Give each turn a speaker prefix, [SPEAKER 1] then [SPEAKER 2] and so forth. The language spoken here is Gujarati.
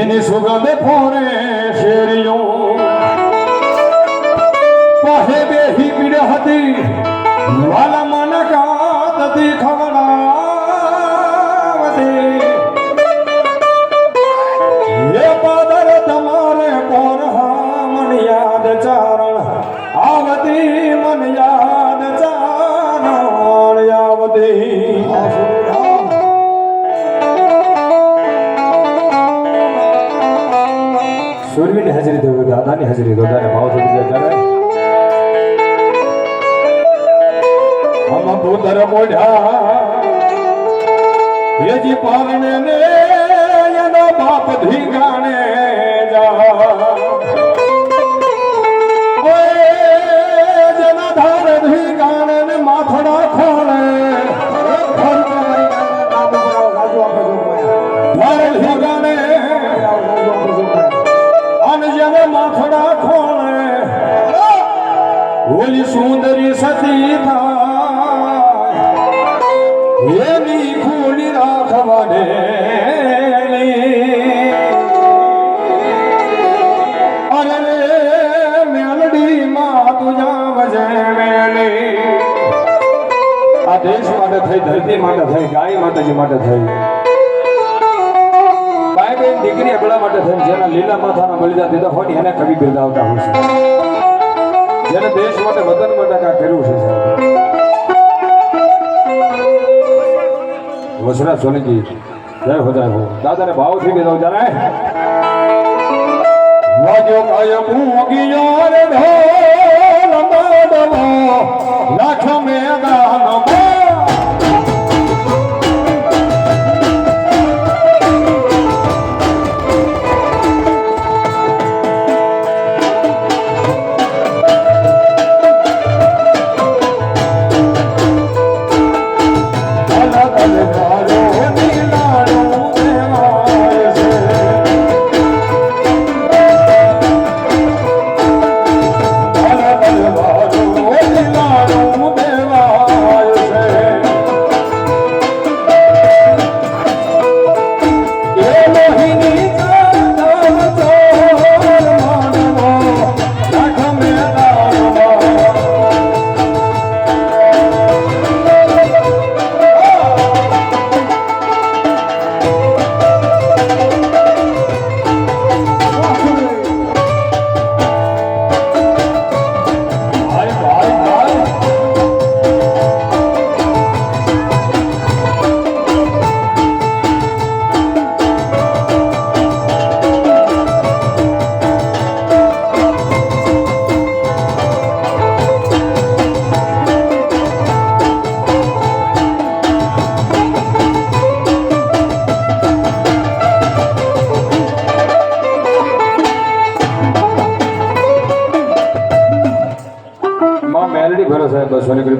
[SPEAKER 1] એની સુગંધ ફોરે શેરીઓ પાહે બેહી પીડ હતી વાલા મન કાતતી ખવડાવતી. એ પાદર તમારે હા, મન યાદ ચારણ. આવતી મન યાદ ચારણ આવતી. સૂર્યની હાજરી દેવું દાદાની હાજરી દાદાને ભાવ થઈ જાય હમ ભૂતર મોઢા યજી પારણે ને એનો બાપ ધીંગાણે માથડા ખોળે ઓલી સુંદરી સતી થાય. એની ખૂણી રાખવાને મેલડી માં તુજા આ દેશ માટે થઈ, ધરતી માટે થઈ, ગાય માતાજી માટે થઈ. ભાઈ બેન દીકરી અગલા માટે થઈ જેના લીલા માથાના બલિદાન દીધા હોય એને કવિ બિરદાવતા હોય છે. જેને દેશ માટે વતન માટે કાંઈ કર્યું છે. વસરા સોનીજી, જય હોદાય હો. દાદાને ભાવથી કીધો જાણે વાગ્યો કાયમ મૂગિયો માં મેલડી